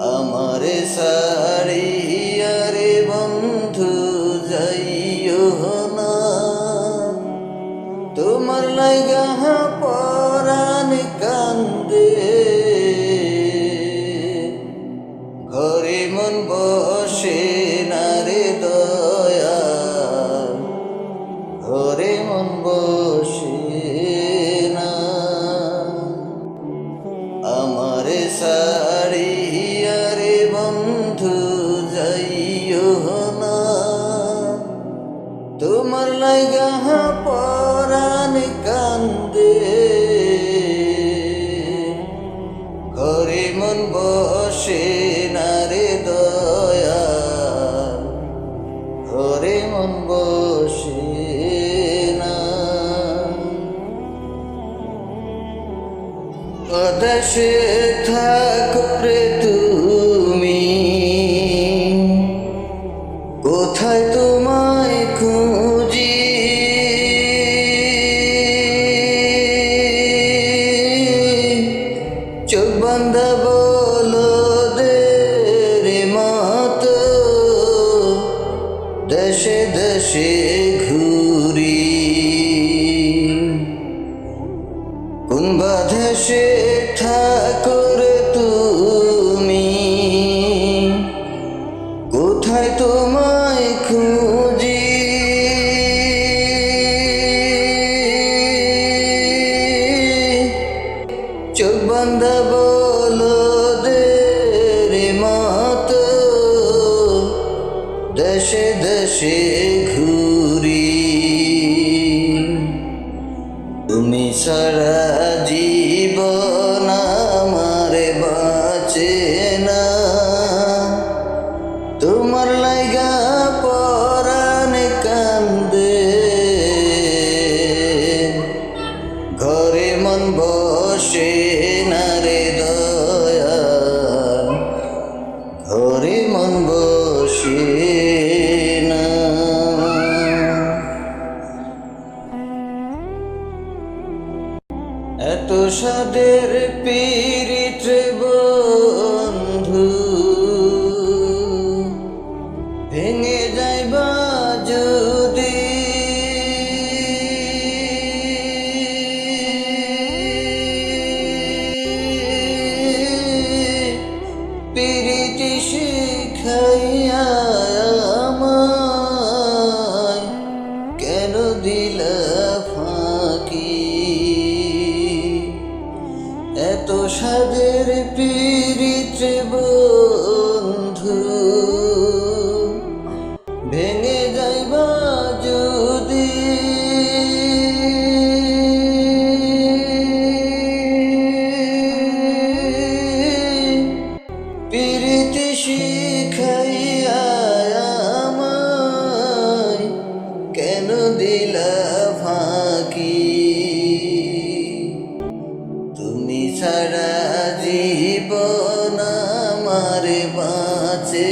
আমারে সারিয়ারে বন্ধু, যাইও না। তোমার লাইগা পরাণ কান্দে। ঘরে মন বসে না রে দয়া। ঘরে মন বসে পরাণ কান্দে। ঘরে মন বসে না রে দয়া ঘরে মন বসে দেশে থাকরে তুমি দেশে দেশে ঘুরি। কোন বাধেশে ঠাকুর দেশে ঘুরি। তুমি সারা জীবন আমার বাঁচে না। তোমার লাইগা পরাণ কান্দে। ঘরে মন বসে না রে দয়া। ঘরে মন বসে এত সাদের পীড়িত এত সাদের পীড়িত বন্ধু। ভেঙে যাইবা যদি প্রীতি শিখাইয়া আমায় কেন দিলা আমার বাঁচে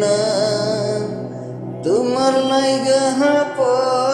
না। তোমার লাইগা পরাণ